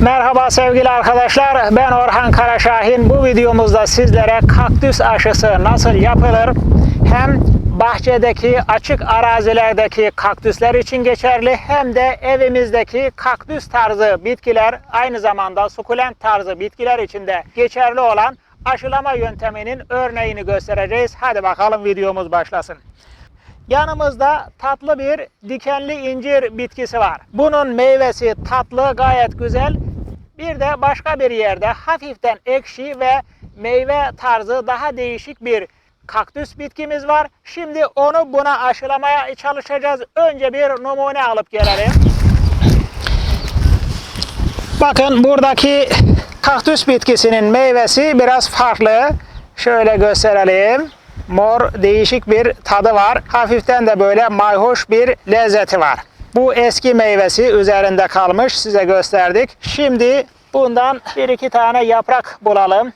Merhaba sevgili arkadaşlar. Ben Orhan Karaşahin. Bu videomuzda sizlere kaktüs aşısı nasıl yapılır hem bahçedeki açık arazilerdeki kaktüsler için geçerli hem de evimizdeki kaktüs tarzı bitkiler aynı zamanda sukulent tarzı bitkiler için de geçerli olan aşılama yönteminin örneğini göstereceğiz. Hadi bakalım videomuz başlasın. Yanımızda tatlı bir dikenli incir bitkisi var. Bunun meyvesi tatlı, gayet güzel. Bir de başka bir yerde hafiften ekşi ve meyve tarzı daha değişik bir kaktüs bitkimiz var. Şimdi onu buna aşılamaya çalışacağız. Önce bir numune alıp gelelim. Bakın buradaki kaktüs bitkisinin meyvesi biraz farklı. Şöyle gösterelim. Mor değişik bir tadı var. Hafiften de böyle mayhoş bir lezzeti var. Bu eski meyvesi üzerinde kalmış. Size gösterdik. Şimdi bundan bir iki tane yaprak bulalım.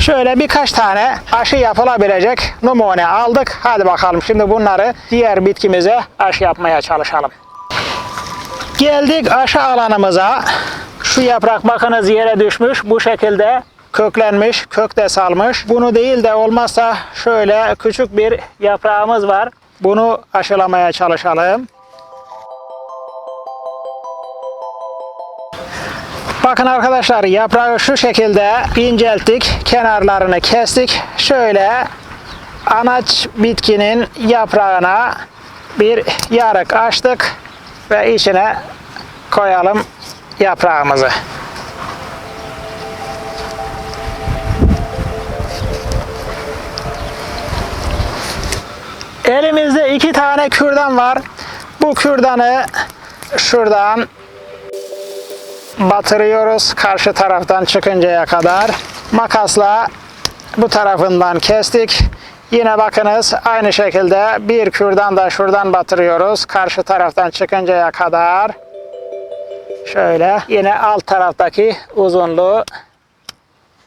Şöyle birkaç tane aşı yapılabilecek numune aldık. Hadi bakalım şimdi bunları diğer bitkimize aşı yapmaya çalışalım. Geldik aşı alanımıza. Şu yaprak bakınız yere düşmüş. Bu şekilde köklenmiş, kök de salmış. Bunu değil de olmazsa şöyle küçük bir yaprağımız var. Bunu aşılamaya çalışalım. Bakın arkadaşlar yaprağı şu şekilde incelttik. Kenarlarını kestik. Şöyle anaç bitkinin yaprağına bir yarık açtık ve içine koyalım yaprağımızı. Elimizde iki tane kürdan var. Bu kürdanı şuradan batırıyoruz karşı taraftan çıkıncaya kadar. Makasla bu tarafından kestik. Yine bakınız aynı şekilde bir kürdan da şuradan batırıyoruz karşı taraftan çıkıncaya kadar. Şöyle yine alt taraftaki uzunluğu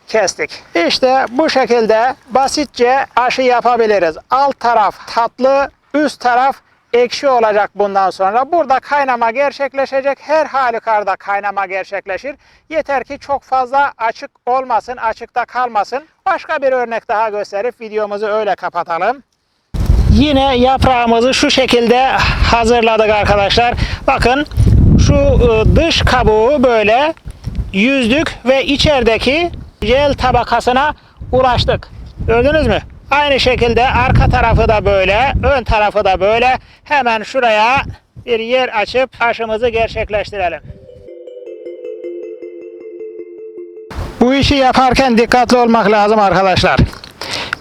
kestik. İşte bu şekilde basitçe aşı yapabiliriz. Alt taraf tatlı, üst taraf ekşi olacak bundan sonra. Burada kaynama gerçekleşecek. Her halükarda kaynama gerçekleşir. Yeter ki çok fazla açık olmasın, açıkta kalmasın. Başka bir örnek daha gösterip videomuzu öyle kapatalım. Yine yaprağımızı şu şekilde hazırladık arkadaşlar. Bakın şu e, dış kabuğu böyle yüzdük ve içerideki jel tabakasına ulaştık. Gördünüz mü? Aynı şekilde arka tarafı da böyle, ön tarafı da böyle. Hemen şuraya bir yer açıp aşımızı gerçekleştirelim. Bu işi yaparken dikkatli olmak lazım arkadaşlar.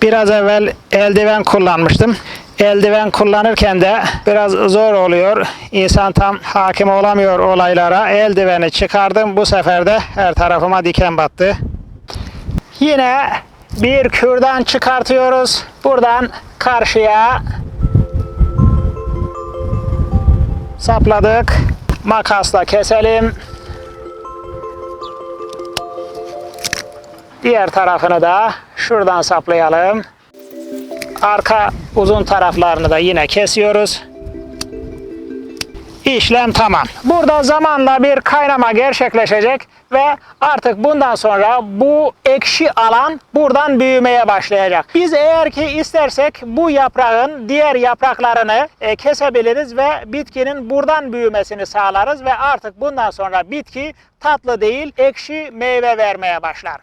Biraz evvel eldiven kullanmıştım. Eldiven kullanırken de biraz zor oluyor. İnsan tam hakim olamıyor olaylara. Eldiveni çıkardım. Bu sefer de her tarafıma diken battı. Yine bir kürdan çıkartıyoruz. Buradan karşıya sapladık. Makasla keselim. Diğer tarafını da şuradan saplayalım. Arka uzun taraflarını da yine kesiyoruz. İşlem tamam. Burada zamanla bir kaynama gerçekleşecek ve artık bundan sonra bu ekşi alan buradan büyümeye başlayacak. Biz eğer ki istersek bu yaprağın diğer yapraklarını e, kesebiliriz ve bitkinin buradan büyümesini sağlarız ve artık bundan sonra bitki tatlı değil ekşi meyve vermeye başlar.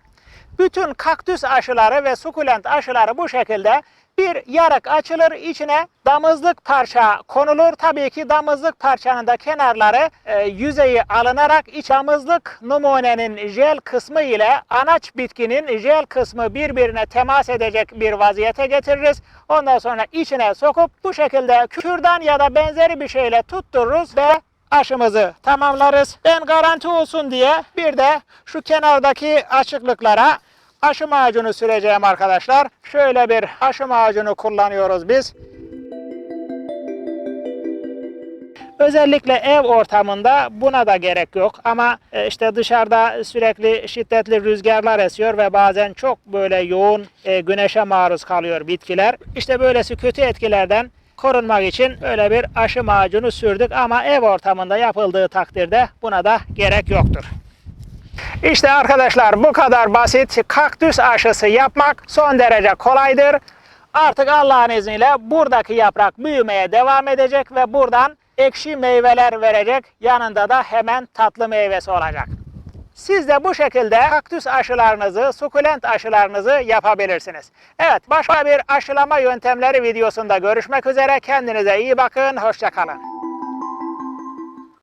Bütün kaktüs aşıları ve sukulent aşıları bu şekilde bir yarık açılır, içine damızlık parça konulur. Tabii ki damızlık parçanın da kenarları e, yüzeyi alınarak iç damızlık numunenin jel kısmı ile anaç bitkinin jel kısmı birbirine temas edecek bir vaziyete getiririz. Ondan sonra içine sokup bu şekilde kürdan ya da benzeri bir şeyle tuttururuz ve aşımızı tamamlarız. Ben garanti olsun diye bir de şu kenardaki açıklıklara aşı macunu süreceğim arkadaşlar. Şöyle bir aşı macunu kullanıyoruz biz. Özellikle ev ortamında buna da gerek yok ama e, işte dışarıda sürekli şiddetli rüzgarlar esiyor ve bazen çok böyle yoğun e, güneşe maruz kalıyor bitkiler. İşte böylesi kötü etkilerden korunmak için böyle bir aşı macunu sürdük ama ev ortamında yapıldığı takdirde buna da gerek yoktur. İşte arkadaşlar bu kadar basit kaktüs aşısı yapmak son derece kolaydır. Artık Allah'ın izniyle buradaki yaprak büyümeye devam edecek ve buradan ekşi meyveler verecek. Yanında da hemen tatlı meyvesi olacak. Siz de bu şekilde kaktüs aşılarınızı, sukulent aşılarınızı yapabilirsiniz. Evet, başka bir aşılama yöntemleri videosunda görüşmek üzere. Kendinize iyi bakın, hoşçakalın.